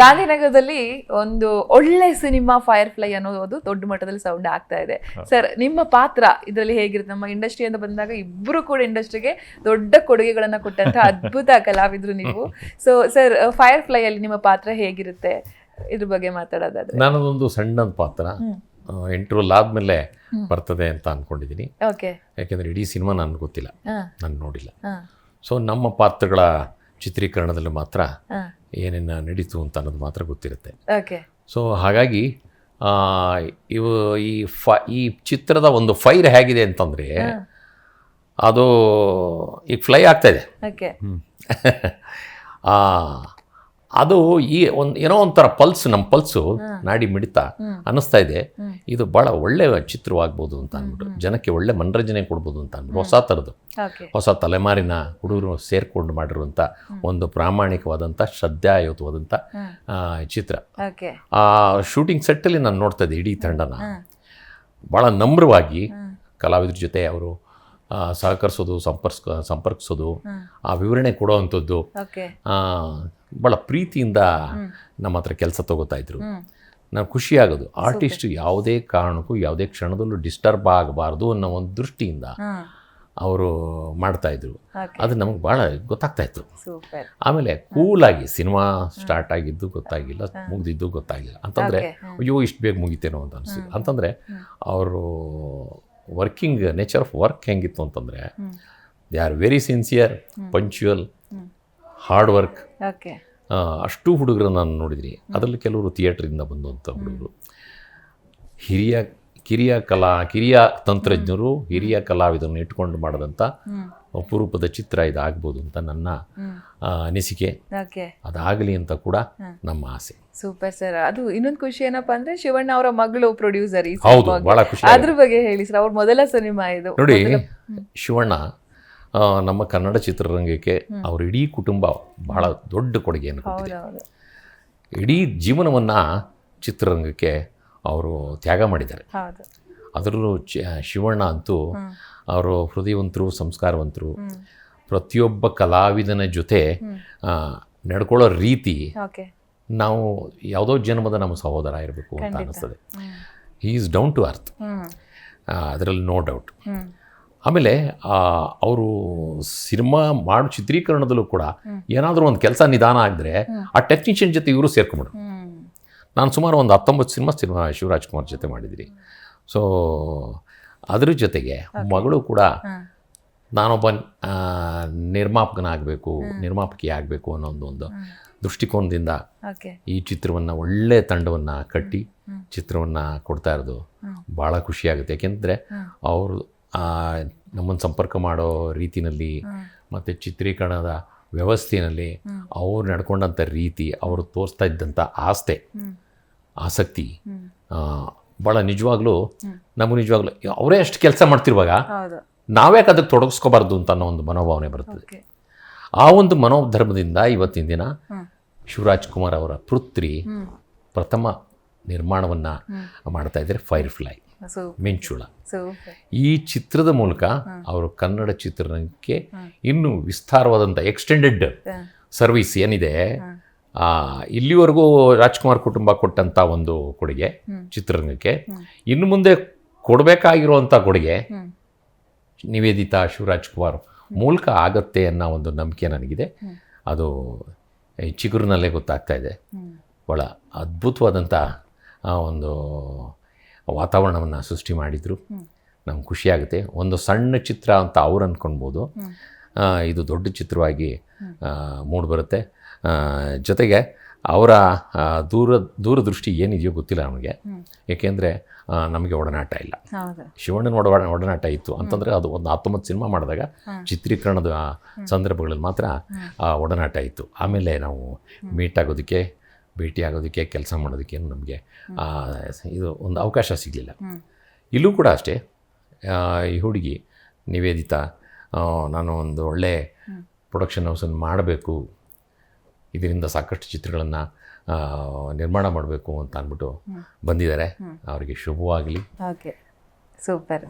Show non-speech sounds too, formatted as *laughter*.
ಗಾಂಧಿನಗರದಲ್ಲಿ ಒಂದು ಒಳ್ಳೆ ಸಿನಿಮಾ ಫೈರ್ ಫ್ಲೈ ಅನ್ನೋದು ದೊಡ್ಡ ಮಟ್ಟದಲ್ಲಿ ಸೌಂಡ್ ಆಗ್ತಾ ಇದೆ. ಸರ್ ನಿಮ್ಮ ಪಾತ್ರ ಇದರಲ್ಲಿ ಹೇಗಿರುತ್ತೆ? ನಮ್ಮ ಇಂಡಸ್ಟ್ರಿ ಅಂತ ಬಂದಾಗ ಇಬ್ಬರು ಕೂಡ ಇಂಡಸ್ಟ್ರಿಗೆ ದೊಡ್ಡ ಕೊಡುಗೆಗಳನ್ನ ಕೊಟ್ಟಂತ *laughs* ಅದ್ಭುತ ಕಲಾವಿದ್ರು ನೀವು. ಸೊ ಸರ್ ಫೈರ್ ಫ್ಲೈ ಅಲ್ಲಿ ನಿಮ್ಮ ಪಾತ್ರ ಹೇಗಿರುತ್ತೆ? ಇದ್ರ ಬಗ್ಗೆ ಮಾತಾಡೋದಾದ್ರೆ. ನಾನದೊಂದು ಸಣ್ಣ ಪಾತ್ರ. ಇಂಟರ್ವಲ್ ಆದಮೇಲೆ ಬರ್ತದೆ ಅಂತ ಅನ್ಕೊಂಡಿದ್ದೀನಿ ಓಕೆ. ಯಾಕೆಂದರೆ ಇಡೀ ಸಿನಿಮಾ ನನ್ಗೆ ಗೊತ್ತಿಲ್ಲ. ನಾನು ನೋಡಿಲ್ಲ. ಸೊ ನಮ್ಮ ಪಾತ್ರಗಳ ಚಿತ್ರೀಕರಣದಲ್ಲಿ ಮಾತ್ರ ಏನೇನ ನಡೀತು ಅಂತ ಅನ್ನೋದು ಮಾತ್ರ ಗೊತ್ತಿರುತ್ತೆ. ಓಕೆ. ಸೊ ಹಾಗಾಗಿ ಇವು ಈ ಫ ಈ ಚಿತ್ರದ ಒಂದು ಫೈರ್ ಹೇಗಿದೆ ಅಂತಂದರೆ ಅದು ಈಗ ಫ್ಲೈ ಆಗ್ತಾಯಿದೆ *laughs* ಆ, ಅದು ಈ ಒಂದು ಏನೋ ಒಂಥರ ಪಲ್ಸ್ ನಮ್ಮ ಪಲ್ಸು ನಾಡಿ ಮಿಡಿತ ಅನ್ನಿಸ್ತಾ ಇದೆ. ಇದು ಭಾಳ ಒಳ್ಳೆ ಚಿತ್ರವಾಗ್ಬೋದು ಅಂತ ಅಂದ್ಬಿಟ್ಟು ಜನಕ್ಕೆ ಒಳ್ಳೆ ಮನರಂಜನೆ ಕೊಡ್ಬೋದು ಅಂತ ಅಂದ್ಬಿಟ್ಟು ಹೊಸ ಥರದ್ದು. ಹೊಸ ತಲೆಮಾರಿನ ಹುಡುಗರು ಸೇರಿಕೊಂಡು ಮಾಡಿರುವಂಥ ಒಂದು ಪ್ರಾಮಾಣಿಕವಾದಂಥ ಶ್ರದ್ಧಾಯುತವಾದಂಥ ಚಿತ್ರ. ಆ ಶೂಟಿಂಗ್ ಸೆಟ್ಟಲ್ಲಿ ನಾನು ನೋಡ್ತಾ ಇದ್ದೆ ಇಡೀ ತಂಡನ. ಭಾಳ ನಮ್ರವಾಗಿ ಕಲಾವಿದ್ರ ಜೊತೆ ಅವರು ಸಹಕರಿಸೋದು ಸಂಪರ್ಕ ಸಂಪರ್ಕಿಸೋದು ಆ ವಿವರಣೆ ಕೊಡೋ ಅಂಥದ್ದು ಭಾಳ ಪ್ರೀತಿಯಿಂದ ನಮ್ಮ ಹತ್ರ ಕೆಲಸ ತಗೋತಾ ಇದ್ರು. ನಾವು ಖುಷಿಯಾಗೋದು ಆರ್ಟಿಸ್ಟ್ ಯಾವುದೇ ಕಾರಣಕ್ಕೂ ಯಾವುದೇ ಕ್ಷಣದಲ್ಲೂ ಡಿಸ್ಟರ್ಬ್ ಆಗಬಾರ್ದು ಅನ್ನೋ ಒಂದು ದೃಷ್ಟಿಯಿಂದ ಅವರು ಮಾಡ್ತಾಯಿದ್ರು ಅದು ನಮಗೆ ಭಾಳ ಗೊತ್ತಾಗ್ತಾ ಇತ್ತು. ಸೂಪರ್. ಆಮೇಲೆ ಕೂಲಾಗಿ ಸಿನಿಮಾ ಸ್ಟಾರ್ಟ್ ಆಗಿದ್ದು ಗೊತ್ತಾಗಿಲ್ಲ ಮುಗ್ದಿದ್ದು ಗೊತ್ತಾಗಿಲ್ಲ. ಅಂತಂದರೆ ಅಯ್ಯೋ ಇಷ್ಟು ಬೇಗ ಮುಗಿತೇನೋ ಅಂತ ಅನಿಸ್ತು ಅಂತಂದರೆ ಅವರು ವರ್ಕಿಂಗ್ ನೇಚರ್ ಆಫ್ ವರ್ಕ್ ಹೆಂಗಿತ್ತು ಅಂತಂದರೆ they are very sincere punctual hard work. ಅಷ್ಟು ಹುಡುಗರು ನಾನು ನೋಡಿದ್ರಿ. ಅದರಲ್ಲಿ ಕೆಲವರು ಥಿಯೇಟ್ರಿಂದ ಬಂದಂಥ ಹುಡುಗರು. ಹಿರಿಯ ಕಿರಿಯ ಕಲಾ ಕಿರಿಯ ತಂತ್ರಜ್ಞರು ಹಿರಿಯ ಕಲಾವಿದರನ್ನು ಇಟ್ಕೊಂಡು ಮಾಡಿದಂಥ ಅಪರೂಪದ ಚಿತ್ರ ಇದಾಗ್ಬೋದು ಅಂತ ನನ್ನ ಅನಿಸಿಕೆ. ಅದಾಗಲಿ ಅಂತ ಕೂಡ ನಮ್ಮ ಆಸೆ. Super sir. ಅದು ಇನ್ನೊಂದು ಖುಷಿ ಏನಪ್ಪಾ ಅಂದ್ರೆ ಶಿವಣ್ಣ ಅವರ ಮಗಳು ಪ್ರೊಡ್ಯೂಸರ್ ಹೌದು ಬಹಳ ಖುಷಿ ಅದ್ರ ಬಗ್ಗೆ ಹೇಳಿ ಸರ್. ಅವ್ರ ಮೊದಲ ಸಿನಿಮಾ ಇದು. ನೋಡಿ ಶಿವಣ್ಣ ನಮ್ಮ ಕನ್ನಡ ಚಿತ್ರರಂಗಕ್ಕೆ ಅವ್ರ ಇಡೀ ಕುಟುಂಬ ಬಹಳ ದೊಡ್ಡ ಕೊಡುಗೆಯನ್ನು ಕೊಟ್ಟಿದೆ ಇಡೀ ಜೀವನವನ್ನ ಚಿತ್ರರಂಗಕ್ಕೆ ಅವರು ತ್ಯಾಗ ಮಾಡಿದ್ದಾರೆ. ಅದರಲ್ಲೂ ಶಿವಣ್ಣ ಅಂತೂ ಅವರು ಹೃದಯವಂತರು ಸಂಸ್ಕಾರವಂತರು. ಪ್ರತಿಯೊಬ್ಬ ಕಲಾವಿದನ ಜೊತೆ ನಡ್ಕೊಳ್ಳೋ ರೀತಿ ನಾವು ಯಾವುದೋ ಜನ್ಮದ ನಮ್ಮ ಸಹೋದರ ಇರಬೇಕು ಅಂತ ಅನ್ನಿಸ್ತದೆ he is down to earth ಅದರಲ್ಲಿ ನೋ ಡೌಟ್ ಆಮೇಲೆ ಅವರು ಸಿನಿಮಾ ಮಾಡೋ ಚಿತ್ರೀಕರಣದಲ್ಲೂ ಕೂಡ ಏನಾದರೂ ಒಂದು ಕೆಲಸ ನಿಧಾನ ಆಗಿದ್ರೆ ಆ ಟೆಕ್ನಿಷಿಯನ್ ಜೊತೆ ಇವರು ಸೇರ್ಕೊಂಬಿಡು ನಾನು ಸುಮಾರು ಒಂದು ಹತ್ತೊಂಬತ್ತು ಸಿನಿಮಾ ಸಿನಿಮಾ ಶಿವರಾಜ್ ಕುಮಾರ್ ಜೊತೆ ಮಾಡಿದಿರಿ ಸೊ ಅದ್ರ ಜೊತೆಗೆ ಮಗಳು ಕೂಡ ನಾನೊಬ್ಬ ನಿರ್ಮಾಪಕನಾಗಬೇಕು ನಿರ್ಮಾಪಕಿ ಆಗಬೇಕು ಅನ್ನೋ ಒಂದು ಒಂದು ದೃಷ್ಟಿಕೋನದಿಂದ ಈ ಚಿತ್ರವನ್ನು ಒಳ್ಳೆ ತಂಡವನ್ನು ಕಟ್ಟಿ ಚಿತ್ರವನ್ನು ಕೊಡ್ತಾ ಇರೋದು ಭಾಳ ಖುಷಿಯಾಗುತ್ತೆ ಯಾಕೆಂದರೆ ಅವರು ನಮ್ಮನ್ನು ಸಂಪರ್ಕ ಮಾಡೋ ರೀತಿಯಲ್ಲಿ ಮತ್ತು ಚಿತ್ರೀಕರಣದ ವ್ಯವಸ್ಥೆಯಲ್ಲಿ ಅವ್ರು ನಡ್ಕೊಂಡಂಥ ರೀತಿ ಅವರು ತೋರಿಸ್ತಾ ಇದ್ದಂಥ ಆಸ್ತೆ ಆಸಕ್ತಿ ಭಾಳ ನಿಜವಾಗ್ಲೂ ನಮಗೆ ನಿಜವಾಗ್ಲೂ ಅವರೇ ಅಷ್ಟು ಕೆಲಸ ಮಾಡ್ತಿರುವಾಗ ನಾವ್ಯಾಕೆ ಅದಕ್ಕೆ ತೊಡಗಿಸ್ಕೋಬಾರ್ದು ಅಂತ ಅನ್ನೋ ಒಂದು ಮನೋಭಾವನೆ ಬರ್ತದೆ. ಆ ಒಂದು ಮನೋಧರ್ಮದಿಂದ ಇವತ್ತಿನ ದಿನ. ಶಿವರಾಜ್ ಕುಮಾರ್ ಅವರ ಪುತ್ರಿ ಪ್ರಥಮ ನಿರ್ಮಾಣವನ್ನು ಮಾಡ್ತಾ ಇದ್ದಾರೆ ಫೈರ್ ಫ್ಲೈ ಮಿಂಚುಳ ಈ ಚಿತ್ರದ ಮೂಲಕ ಅವರು ಕನ್ನಡ ಚಿತ್ರರಂಗಕ್ಕೆ ಇನ್ನೂ ವಿಸ್ತಾರವಾದಂಥ ಎಕ್ಸ್ಟೆಂಡೆಡ್ ಸರ್ವಿಸ್ ಏನಿದೆ ಇಲ್ಲಿವರೆಗೂ ರಾಜ್ಕುಮಾರ್ ಕುಟುಂಬ ಕೊಟ್ಟಂಥ ಒಂದು ಕೊಡುಗೆ ಚಿತ್ರರಂಗಕ್ಕೆ. ಇನ್ನು ಮುಂದೆ ಕೊಡಬೇಕಾಗಿರುವಂಥ ಕೊಡುಗೆ ನಿವೇದಿತಾ ಶಿವರಾಜ್ ಕುಮಾರ್ ಮೂಲಕ ಆಗತ್ತೆ ಅನ್ನೋ ಒಂದು ನಂಬಿಕೆ ನನಗಿದೆ. ಅದು ಈ ಚಿಗುರಿನಲ್ಲೇ ಗೊತ್ತಾಗ್ತಾ ಇದೆ. ಭಾಳ ಅದ್ಭುತವಾದಂಥ ಒಂದು ವಾತಾವರಣವನ್ನು ಸೃಷ್ಟಿ ಮಾಡಿದರು. ನಮ್ಗೆ ಖುಷಿಯಾಗುತ್ತೆ. ಒಂದು ಸಣ್ಣ ಚಿತ್ರ ಅಂತ ಅವ್ರು ಅಂದ್ಕೊಳ್ಬೋದು ಇದು ದೊಡ್ಡ ಚಿತ್ರವಾಗಿ ಮೂಡಿಬರುತ್ತೆ. ಜೊತೆಗೆ ಅವರ ದೂರ ದೂರದೃಷ್ಟಿ ಏನಿದೆಯೋ ಗೊತ್ತಿಲ್ಲ ನಮಗೆ. ಏಕೆಂದರೆ ನಮಗೆ ಒಡನಾಟ ಇಲ್ಲ. ಶಿವಣ್ಣನ ಒಡ ಒಡನಾಟ ಇತ್ತು. ಅಂತಂದರೆ ಅದು ಒಂದು ಹತ್ತೊಂಬತ್ತು ಸಿನಿಮಾ ಮಾಡಿದಾಗ ಚಿತ್ರೀಕರಣದ ಸಂದರ್ಭಗಳಲ್ಲಿ ಮಾತ್ರ ಆ ಒಡನಾಟ ಇತ್ತು. ಆಮೇಲೆ ನಾವು ಮೀಟ್ ಆಗೋದಕ್ಕೆ ಭೇಟಿ ಆಗೋದಕ್ಕೆ ಕೆಲಸ ಮಾಡೋದಕ್ಕೆ ನಮಗೆ ಇದು ಒಂದು ಅವಕಾಶ ಸಿಗಲಿಲ್ಲ. ಇಲ್ಲೂ ಕೂಡ ಅಷ್ಟೇ ಈ ಹುಡುಗಿ ನಿವೇದಿತಾ ನಾನು ಒಂದು ಒಳ್ಳೆ ಪ್ರೊಡಕ್ಷನ್ ಹೌಸನ್ನು ಮಾಡಬೇಕು ಇದರಿಂದ ಸಾಕಷ್ಟು ಚಿತ್ರಗಳನ್ನು ನಿರ್ಮಾಣ ಮಾಡಬೇಕು ಅಂತ ಅಂದ್ಬಿಟ್ಟು ಬಂದಿದ್ದಾರೆ. ಅವರಿಗೆ ಶುಭವಾಗಲಿ. ಓಕೆ. ಸೂಪರ್.